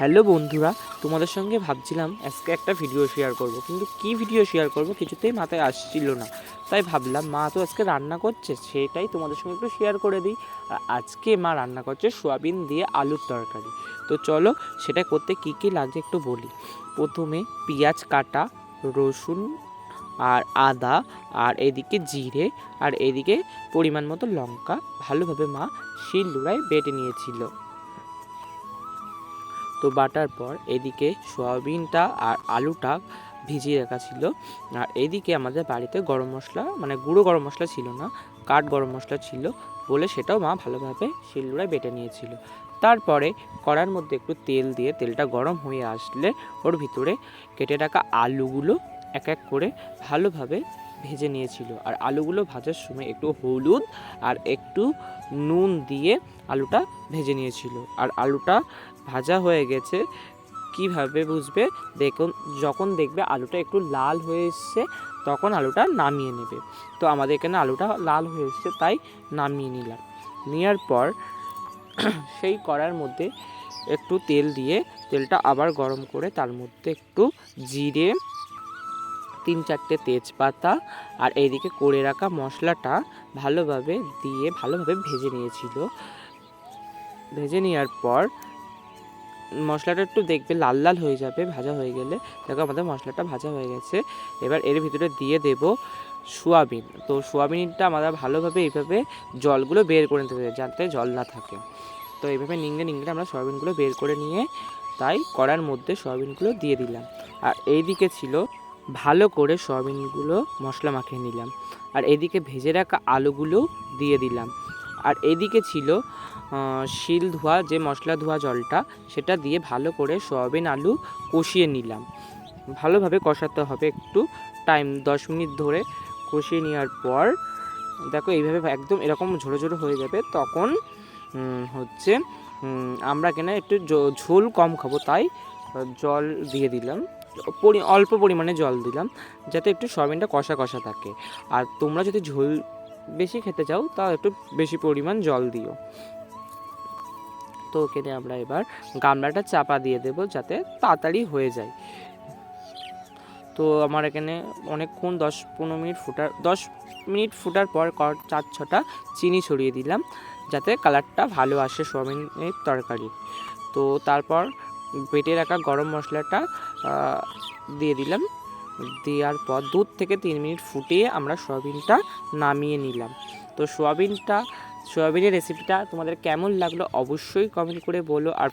Hello বন্ধুরা, তোমাদের সঙ্গে ভাবছিলাম আজকে একটা ভিডিও শেয়ার করব। কিন্তু কি ভিডিও শেয়ার করব কিছুতেই মাথায় আসছিল না। তাই ভাবলাম, মা তো আজকে রান্না করছে, সেটাই তোমাদের সঙ্গে একটু শেয়ার করে দিই। আর আজকে মা রান্না করছে সোয়াবিন দিয়ে আলুর তরকারি। তো চলো, সেটা করতে কি কি লাগছে একটু বলি। প্রথমে পেঁয়াজ কাটা, রসুন আর আদা, আর এদিকে জিরে, আর এদিকে পরিমাণ মতো লঙ্কা। ভালোভাবে মা শিল নোড়ায় বেটে নিয়েছিল। তো বাটার পর এদিকে সয়াবিনটা আর আলুটা ভিজিয়ে রাখা ছিল। আর এদিকে আমাদের বাড়িতে গরম মশলা মানে গুঁড়ো গরম মশলা ছিল না, কাঠ গরম মশলা ছিল বলে সেটাও মা ভালোভাবে শিলনোড়ায় বেটে নিয়েছিল। তারপরে কড়ার মধ্যে একটু তেল দিয়ে তেলটা গরম হয়ে আসলে ওর ভিতরে কেটে রাখা আলুগুলো এক এক করে ভালোভাবে ভেজে নিয়েছিল। আর আলুগুলো ভাজার সময় একটু হলুদ আর একটু নুন দিয়ে আলুটা ভেজে নিয়েছিল। আর আলুটা ভাজা হয়ে গেছে, কীভাবে বুঝবে? দেখুন, যখন দেখবে আলুটা একটু লাল হয়ে এসছে, তখন আলুটা নামিয়ে নেবে। তো আমাদের এখানে আলুটা লাল হয়ে এসছে, তাই নামিয়ে নিলাম। নেওয়ার পর সেই কড়ার মধ্যে একটু তেল দিয়ে, তেলটা আবার গরম করে তার মধ্যে একটু জিরে তিন চারটে তেজপাতা আর এইদিকে করে রাখা মশলাটা ভালোভাবে দিয়ে ভালোভাবে ভেজে নিয়েছিল। ভেজে নেওয়ার পর মশলাটা একটু দেখবে লাল লাল হয়ে যাবে, ভাজা হয়ে গেলে। দেখো আমাদের মশলাটা ভাজা হয়ে গেছে। এবার এর ভিতরে দিয়ে দেব সোয়াবিন। তো সোয়াবিনটা আমরা ভালোভাবে এইভাবে জলগুলো বের করে নিতে হবে যাতে জল না থাকে। তো এইভাবে নিংড়ে নিংড়ে আমরা সয়াবিনগুলো বের করে নিয়ে তাই কড়ার মধ্যে সয়াবিনগুলো দিয়ে দিলাম। আর এইদিকে ছিল ভালো করে সয়াবিনগুলো মশলা মাখিয়ে নিলাম। আর এদিকে ভেজে রাখা আলুগুলো দিয়ে দিলাম। আর এদিকে ছিল শিল ধোয়া, যে মশলা ধোয়া জলটা, সেটা দিয়ে ভালো করে সয়াবিন আলু কষিয়ে নিলাম। ভালোভাবে কষাতে হবে একটু টাইম, দশ মিনিট ধরে কষিয়ে নেওয়ার পর। দেখো এইভাবে একদম এরকম ঝোড়ো ঝোড়ো হয়ে যাবে, তখন হচ্ছে আমরা কেনা একটু ঝোল কম খাব, তাই জল দিয়ে দিলাম। পরি- অল্প পরিমাণে জল দিলাম, যাতে একটু সয়াবিনটা কষা কষা থাকে। আর তোমরা যদি ঝোল বেশি খেতে চাও, তাও একটু বেশি পরিমাণ জল দিও। তো এখানে আমরা এবার গামলাটা চাপা দিয়ে দেব, যাতে তাড়াতাড়ি হয়ে যায়। তো আমার এখানে অনেকক্ষণ দশ পনেরো মিনিট ফুটার, দশ মিনিট ফুটার পর চার ছটা চিনি ছড়িয়ে দিলাম, যাতে কালারটা ভালো আসে সোয়াবিনের তরকারি। তো তারপর বেটে রাখা গরম মশলাটা দিয়ে দিলাম। দেওয়ার পর দুধ থেকে তিন মিনিট ফুটিয়ে আমরা সোয়াবিনটা নামিয়ে নিলাম। তো সোয়াবিনটা, সোয়াবিনের রেসিপিটা তোমাদের কেমন লাগল অবশ্যই কমেন্ট করে বলো। আর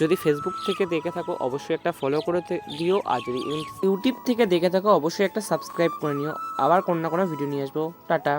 যদি ফেসবুক থেকে দেখে থাকো, অবশ্যই একটা ফলো করে দিও। আর যদি ইউটিউব থেকে দেখে থাকো, অবশ্যই একটা সাবস্ক্রাইব করে নিও। আবার কোনো না কোনো ভিডিও নিয়ে আসব। টাটা।